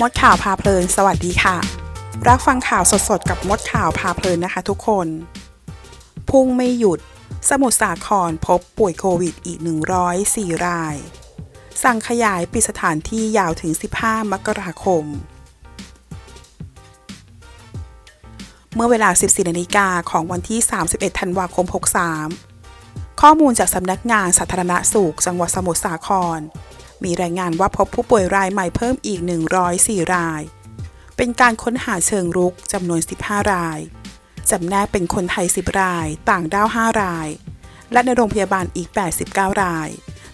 มดข่าวพาเพลิน สวัสดีค่ะ รับฟังข่าวสดๆ กับมดข่าวพาเพลินนะคะทุกคน พุ่งไม่หยุด สมุทรสาครพบป่วยโควิดอีก 104 ราย สั่งขยายปิดสถานที่ยาวถึง 15 มกราคม เมื่อเวลา 14นาฬิกาของวันที่ 31 ธันวาคม 63 ข้อมูลจากสำนักงานสาธารณสุข จังหวัดสมุทรสาคร มีรายงานว่าพบผู้ป่วยรายใหม่เพิ่มอีก 104 ราย เป็นการค้นหาเชิงรุกจำนวน 15 ราย จำแนกเป็นคนไทย 10 ราย ต่างด้าว 5 ราย และในโรงพยาบาลอีก 89 ราย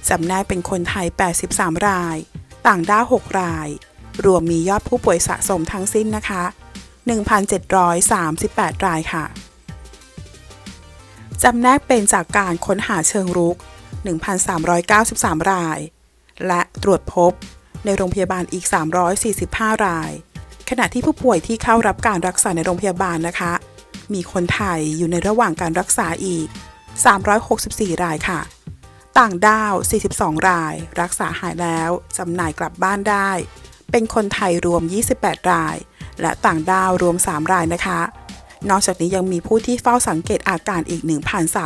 จำแนกเป็นคนไทย 83 ราย ต่างด้าว 6 ราย รวมมียอดผู้ป่วยสะสมทั้งสิ้นนะคะ 1,738 รายค่ะ จำแนกเป็นจากการค้นหาเชิงรุก 1,393 ราย และตรวจพบในโรงพยาบาลอีก 345 ราย ขณะที่ผู้ป่วยที่เข้ารับการรักษาในโรงพยาบาลนะคะ มีคนไทยอยู่ในระหว่างการรักษาอีก 364 รายค่ะ ต่างด้าว 42 ราย รักษาหายแล้วจำหน่ายกลับบ้านได้ เป็นคนไทยรวม 28 ราย และต่างด้าวรวม 3 รายนะคะ นอกจากนี้ยังมีผู้ที่เฝ้าสังเกตอาการอีก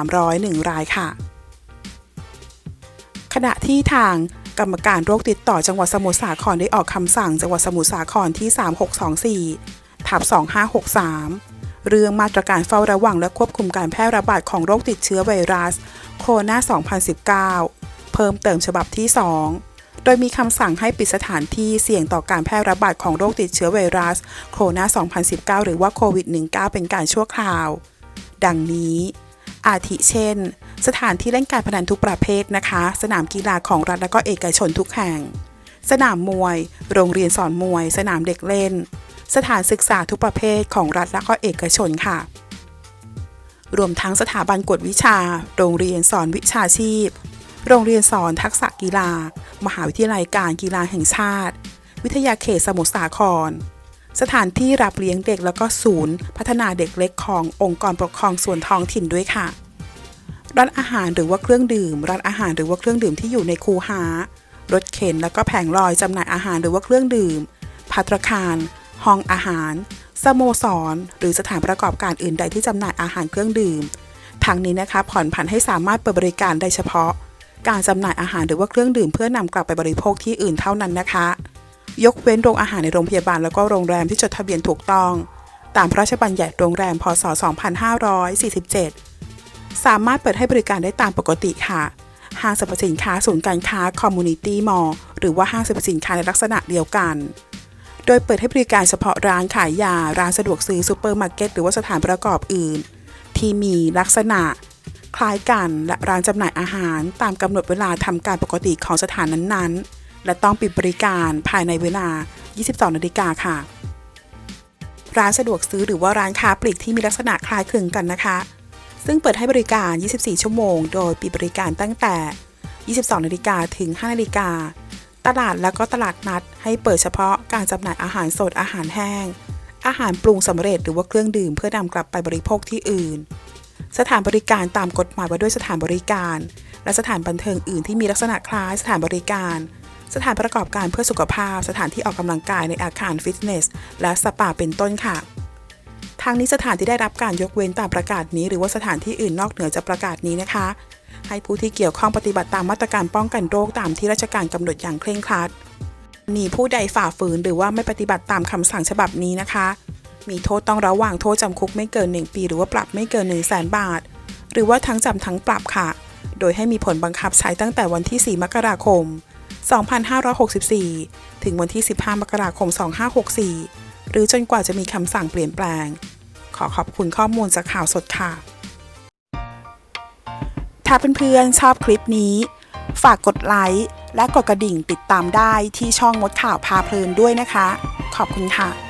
1,301 รายค่ะ ขณะที่ทาง กรรมการโรคติดต่อจังหวัดสมุทรสาครได้ออกคำสั่งจังหวัดสมุทรสาครที่ 3624ทับ2563 เรื่องมาตรการเฝ้าระวังและควบคุมการแพร่ระบาดของโรคติดเชื้อไวรัส โคโรนา 2019 เพิ่มเติมฉบับที่ 2 โดยมีคำสั่งให้ปิดสถานที่เสี่ยงต่อการแพร่ระบาดของโรคติดเชื้อไวรัส โคโรนา 2019 หรือว่าโควิด -19 เป็นการชั่วคราว ดังนี้ อาทิเช่น สถานที่เล่นการพนันทุกประเภทนะคะ สนามกีฬาของรัฐและก็เอกชนทุกแห่ง สนามมวย โรงเรียนสอนมวย สนามเด็กเล่น สถานศึกษาทุกประเภทของรัฐและก็เอกชนค่ะ รวมทั้งสถาบันกวดวิชา โรงเรียนสอนวิชาชีพ โรงเรียนสอนทักษะกีฬา มหาวิทยาลัยการกีฬาแห่งชาติ วิทยาเขตสมุทรสาครสถานที่รับเลี้ยงเด็กแล้วก็ศูนย์ พัฒนาเด็กเล็กขององค์กรปกครองส่วนท้องถิ่นด้วยค่ะ ร้านอาหารหรือว่าเครื่องดื่ม ร้านอาหารหรือว่าเครื่องดื่มที่อยู่ในคูหารถเข็นแล้วก็แผงลอยจำหน่ายอาหารหรือว่าเครื่องดื่มภัตตาคาร ห้องอาหาร สโมสร หรือสถานประกอบการอื่นใดที่จำหน่ายอาหารเครื่องดื่มทางนี้นะคะผ่อนผันให้สามารถเปิดบริการได้เฉพาะ การจำหน่ายอาหารหรือว่าเครื่องดื่มเพื่อนำกลับไปบริโภคที่อื่นเท่านั้นนะคะ ยกเว้นโรงอาหารในโรงพยาบาลแล้วก็โรงแรมที่จดทะเบียนถูกต้อง ตามพระราชบัญญัติโรงแรม พศ 2547 สามารถเปิดให้บริการได้ตามปกติค่ะ ห้างสรรพสินค้าศูนย์การค้าคอมมูนิตี้มอลล์หรือว่าห้างสรรพสินค้าในลักษณะเดียวกัน โดยเปิดให้บริการเฉพาะร้านขายยา ร้านสะดวกซื้อซูเปอร์มาร์เก็ตหรือว่าสถานประกอบอื่น ที่มีลักษณะ คล้ายกันและร้านจำหน่ายอาหาร ตามกำหนดเวลาทำการปกติของสถานนั้นๆ และต้องปิดบริการภายในเวลา 22 นาฬิกาค่ะร้านสะดวกซื้อหรือว่าร้านค้าปลีกที่มีลักษณะคล้ายคลึงกันนะคะ ซึ่งเปิดให้บริการ 24 ชั่วโมง โดยปิดบริการตั้งแต่ 22 นาฬิกาถึง 5 นาฬิกา ตลาดแล้วก็ตลาดนัด ให้เปิดเฉพาะการจำหน่ายอาหารสดอาหารแห้ง อาหารปรุงสำเร็จหรือว่าเครื่องดื่มเพื่อนำกลับไปบริโภคที่อื่น สถานบริการตามกฎหมายว่าด้วยสถานบริการ และสถานบันเทิงอื่นที่มีลักษณะคล้ายสถานบริการ สถานประกอบการเพื่อสุขภาพ สถานที่ออกกำลังกายในอาคารฟิตเนส และสปาเป็นต้นค่ะ ทางนี้สถานที่ได้รับการยกเว้นตามประกาศนี้ หรือว่าสถานที่อื่นนอกเหนือจากประกาศนี้นะคะ ให้ผู้ที่เกี่ยวข้องปฏิบัติตามมาตรการป้องกันโรคตามที่ราชการกำหนดอย่างเคร่งครัดมีผู้ใดฝ่าฝืนหรือว่าไม่ปฏิบัติตามคำสั่งฉบับนี้นะคะ มีโทษต้องระวังโทษจำคุกไม่เกิน 1 ปี หรือว่าปรับไม่เกิน 1 0 0 0 0แสนบาท หรือว่าทั้งจำทั้งปรับค่ะ โดยให้มีผลบังคับใช้ตั้งแต่วันที่ 4 มกราคม 2564 ถึงวันที่ 15 มกราคม 2564 หรือจนกว่าจะมีคำสั่งเปลี่ยนแปลง ขอขอบคุณข้อมูลจากข่าวสดค่ะ ถ้าเพื่อนๆชอบคลิปนี้ ฝากกดไลค์และกดกระดิ่งติดตามได้ที่ช่องมดข่าวพาเพลินด้วยนะคะ ขอบคุณค่ะ